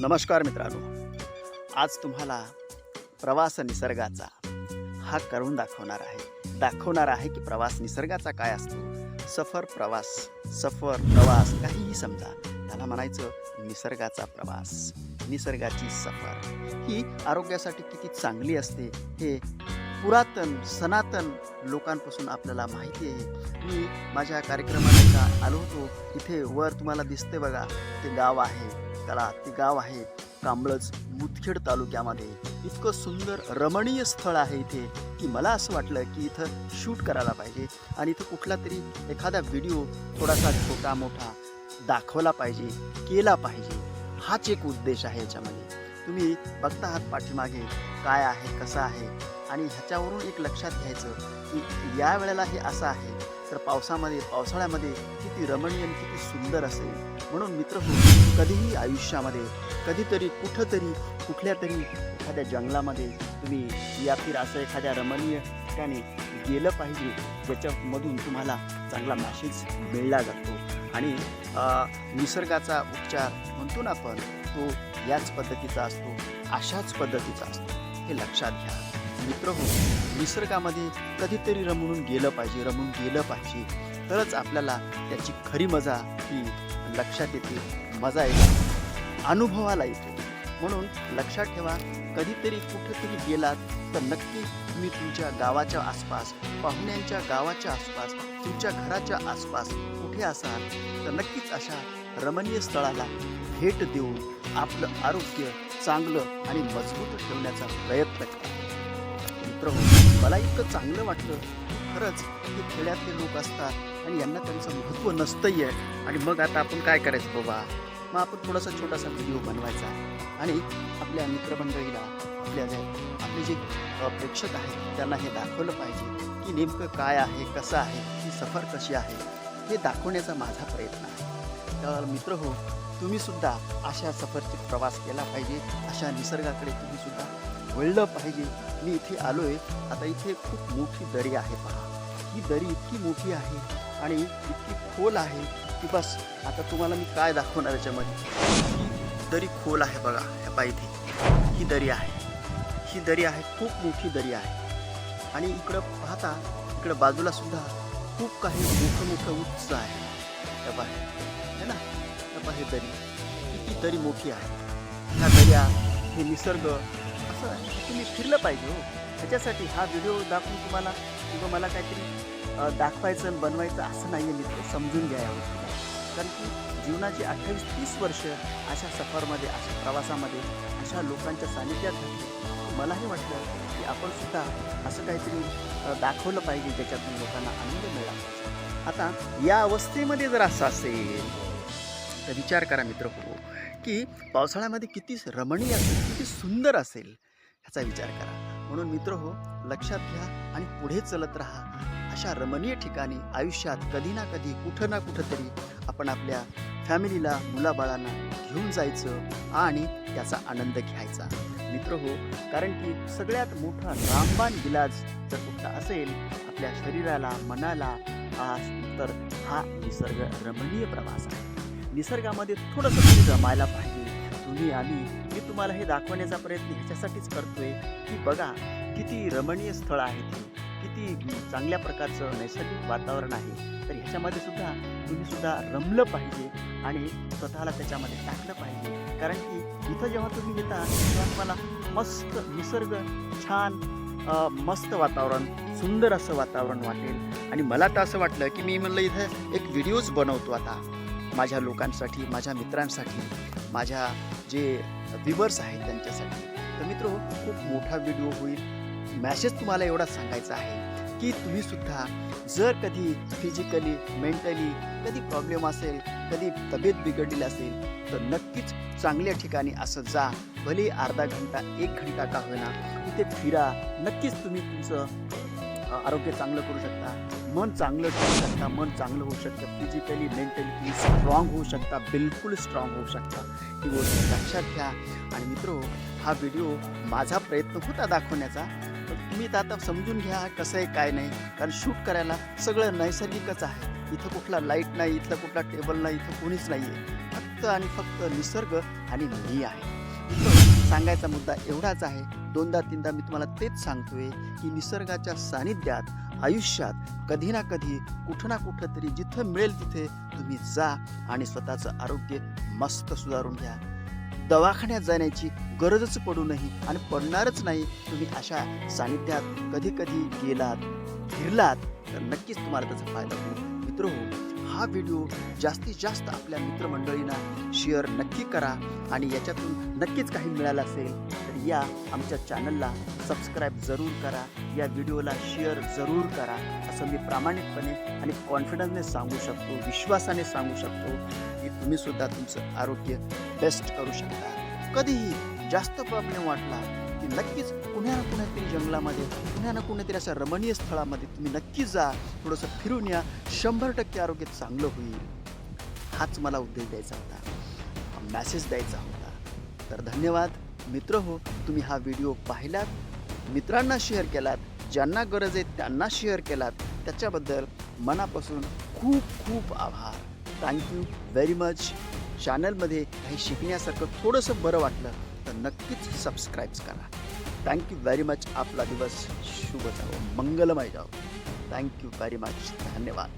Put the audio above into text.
नमस्कार मित्रांनो. आज तुम्हाला प्रवास निसर्गाचा हा करून दाखवणार आहे. दाखवणार आहे की प्रवास निसर्गाचा काय असतो? सफर प्रवास सफर प्रवास काहीही समजा त्याला म्हणायचं निसर्गाचा प्रवास निसर्गाची सफर. ही आरोग्यासाठी किती चांगली असते हे पुरातन सनातन लोकांपासून आपल्याला माहिती आहे. मी माझ्या कार्यक्रमाला आलो होतो. इथे वर तुम्हाला दिसते बघा ते गाव आहे. त्याला ते गाव आहे. कांबळज मुदखेड तालुक्यामध्ये. इतकं सुंदर रमणीय स्थळ आहे इथे की मला असं वाटलं की इथं शूट करायला पाहिजे. आणि इथं कुठला तरी एखादा व्हिडिओ थोडासा छोटा मोठा दाखवला पाहिजे केला पाहिजे. हाच एक उद्देश आहे याच्यामध्ये. तुम्ही बघता आहात पाठीमागे काय आहे कसं आहे. आणि ह्याच्यावरून एक लक्षात घ्यायचं की या वेळेला हे असं आहे तर पावसामध्ये पावसाळ्यामध्ये किती रमणीय आणि किती सुंदर असेल. म्हणून मित्र कधीही आयुष्यामध्ये कधीतरी कुठंतरी कुठल्या तरी एखाद्या जंगलामध्ये तुम्ही या फिर असं एखाद्या रमणीय ठिकाणी गेलं पाहिजे ज्याच्यामधून तुम्हाला चांगला मॅसेज मिळला जातो. आणि निसर्गाचा उपचार म्हणतो ना आपण तो याच पद्धतीचा असतो अशाच पद्धतीचा असतो. हे लक्षात घ्या. मित्र हो निसर्गामध्ये कधीतरी रमून गेलं पाहिजे रमून गेलं पाहिजे. तरच आपल्याला त्याची खरी मजा ही लक्षात येते मजा येते अनुभवाला येते. म्हणून लक्षात ठेवा कधीतरी कुठेतरी गेलात तर नक्की तुम्ही तुमच्या गावाच्या आसपास पाहुण्यांच्या गावाच्या आसपास तुमच्या घराच्या आसपास कुठे असाल तर नक्कीच अशा रमणीय स्थळाला भेट देऊन आपलं आरोग्य चांगलं आणि मजबूत ठेवण्याचा प्रयत्न करा. मित्र मला इतकं चांगलं वाटलं. खरंच हे खेड्यातले लोक असतात आणि यांना त्यांचं महत्त्व नसतंही आहे आणि मग आता आपण काय करायचं बाबा? मग आपण थोडासा छोटासा व्हिडिओ बनवायचा आणि आपल्या मित्रमंडळीला आपल्या जे आपले जे प्रेक्षक आहेत त्यांना हे दाखवलं पाहिजे की नेमकं काय आहे कसं आहे ही सफर कशी आहे हे दाखवण्याचा माझा प्रयत्न आहे. तर मित्र हो तुम्ही सुद्धा अशा सफरचे प्रवास केला पाहिजे. अशा निसर्गाकडे तुम्हीसुद्धा वळलं पाहिजे मी इथे आलो आहे आता इथे खूप मोठी दरी आहे पहा. ही दरी इतकी मोठी आहे आणि इतकी खोल आहे की बस आता तुम्हाला मी काय दाखवणार याच्यामध्ये? ही दरी खोल आहे बघा ह्या पहा इथे ही दरी आहे. ही दरी आहे खूप मोठी दरी आहे. आणि इकडं पाहता इकडं बाजूला सुद्धा खूप काही मोठं मोठं उच्च आहे. त्या पहा है ना? त्या बाहेर हे दरी. किती दरी मोठी आहे. ह्या दर्या हे निसर्ग असं तुम्ही फिरलं पाहिजे हो. ह्याच्यासाठी हा व्हिडिओ दाखवून तुम्हाला किंवा मला काहीतरी दाखवायचं आणि बनवायचं असं नाही आहे मित्र समजून घ्या या गोष्टीला कारण की जीवनाची अठ्ठावीस तीस वर्ष अशा सफरमध्ये अशा प्रवासामध्ये अशा लोकांच्या सानिध्यात घातली मलाही वाटलं की आपण सुद्धा असं काहीतरी दाखवलं पाहिजे ज्याच्यातून लोकांना आनंद मिळाला आता या अवस्थेमध्ये जर असं असेल तर विचार करा मित्र हो की पावसाळ्यामध्ये किती रमणीय असेल किती सुंदर असेल ह्याचा विचार करा. म्हणून मित्र हो लक्षात घ्या आणि पुढे चलत राहा. अशा रमणीय ठिकाणी आयुष्यात कधी ना कधी कुठं ना कुठं तरी आपण आपल्या फॅमिलीला मुलाबाळांना घेऊन जायचं आणि त्याचा आनंद घ्यायचा. मित्र हो कारण की सगळ्यात मोठा रामबाण इलाज जर कुठला असेल आपल्या शरीराला मनाला आस तर हा निसर्ग रमणीय प्रवास आहे. निसर्गामध्ये थोडंसं रमायला पाहिजे. तुम्ही आम्ही मी तुम्हाला हे दाखवण्याचा प्रयत्न ह्याच्यासाठीच करतोय की बघा किती रमणीय स्थळ आहे ते किती चांगल्या प्रकारचं नैसर्गिक वातावरण आहे. तर ह्याच्यामध्ये सुद्धा तुम्ही सुद्धा रमलं पाहिजे आणि स्वतःला त्याच्यामध्ये टाकलं पाहिजे. कारण की इथं जेव्हा तुम्ही येता तेव्हा तुम्हाला मस्त निसर्ग छान मस्त वातावरण सुंदर असं वातावरण वाटेल. आणि मला तर असं वाटलं की मी म्हणलं इथं एक व्हिडिओज बनवतो आता. माझ्या लोकांसाठी माझ्या मित्रांसाठी. माझ्या जे व्हिवर्स आहेत त्यांच्यासाठी. तर मित्र खूप मोठा व्हिडिओ होईल. मॅसेज तुम्हाला एवढा सांगायचा आहे की तुम्ही सुद्धा जर कधी फिजिकली मेंटली कधी प्रॉब्लेम असेल कधी तब्येत बिघडलेली असेल तर नक्कीच चांगल्या ठिकाणी असं जा. भले अर्धा घंटा एक घंटा का होईना तिथे फिरा. नक्कीच तुम्ही तुमचं आरोग्य चांगलं करू शकता मन चांगलं ठेवू शकता मन चांगलं होऊ शकतं फिजिकली मेंटली तुम्ही स्ट्रॉंग होऊ शकता बिलकुल स्ट्रॉंग होऊ शकता. ही गोष्ट लक्षात घ्या. आणि मित्रो हा व्हिडिओ माझा प्रयत्न होता दाखवण्याचा पण तुम्ही तर आता समजून घ्या कसं आहे काय नाही. कारण शूट करायला सगळं नैसर्गिकच आहे. इथं कुठला लाइट नाही इथलं कुठला टेबल नाही इथं कोणीच नाही आहे फक्त आणि फक्त निसर्ग आणि मी आहे. सांगायचा मुद्दा एवढाच आहे दोनदा तीनदा मी तुम्हाला तेच सांगतोय की निसर्गाच्या सानिध्यात आयुष्यात कधी ना कधी कुठं ना कुठं तरी जिथं मिळेल तिथे तुम्ही जा आणि स्वतःचं आरोग्य मस्त सुधारून घ्या. दवाखान्यात जाण्याची गरजच पडू नाही आणि पडणारच नाही. तुम्ही अशा सानिध्यात कधी कधी गेलात फिरलात तर नक्कीच तुम्हाला त्याचा फायदा होईल. मित्र हो हा व्हिडिओ जास्तीत जास्त आपल्या मित्रमंडळींना शेअर नक्की करा आणि याच्यातून नक्कीच काही मिळालं असेल तर या आमच्या चॅनलला सबस्क्राईब जरूर करा या व्हिडिओला शेअर जरूर करा असं मी प्रामाणिकपणे आणि कॉन्फिडन्सने सांगू शकतो विश्वासाने सांगू शकतो की तुम्हीसुद्धा तुमचं आरोग्य बेस्ट करू शकता. कधीही जास्त प्रॉब्लेम वाटला नक्कीच कुण्या ना कुण्यातरी जंगलामध्ये कुण्या ना कुण्यातरी अशा रमणीय स्थळामध्ये तुम्ही नक्की जा थोडंसं फिरून या. शंभर टक्के आरोग्य चांगलं होईल. हाच मला उद्देश द्यायचा होता. मॅसेज द्यायचा होता. तर धन्यवाद. मित्र हो तुम्ही हा व्हिडिओ पाहिलात मित्रांना शेअर केलात ज्यांना गरज आहे त्यांना शेअर केलात त्याच्याबद्दल मनापासून खूप खूप आभार. थँक्यू व्हेरी मच चॅनलमध्ये काही शिकण्यासारखं थोडंसं बरं वाटलं तर नक्कीच सबस्क्राईब करा. थँक्यू व्हेरी मच आपला दिवस शुभ जावो. मंगलमय जावो. थँक्यू व्हेरी मच धन्यवाद.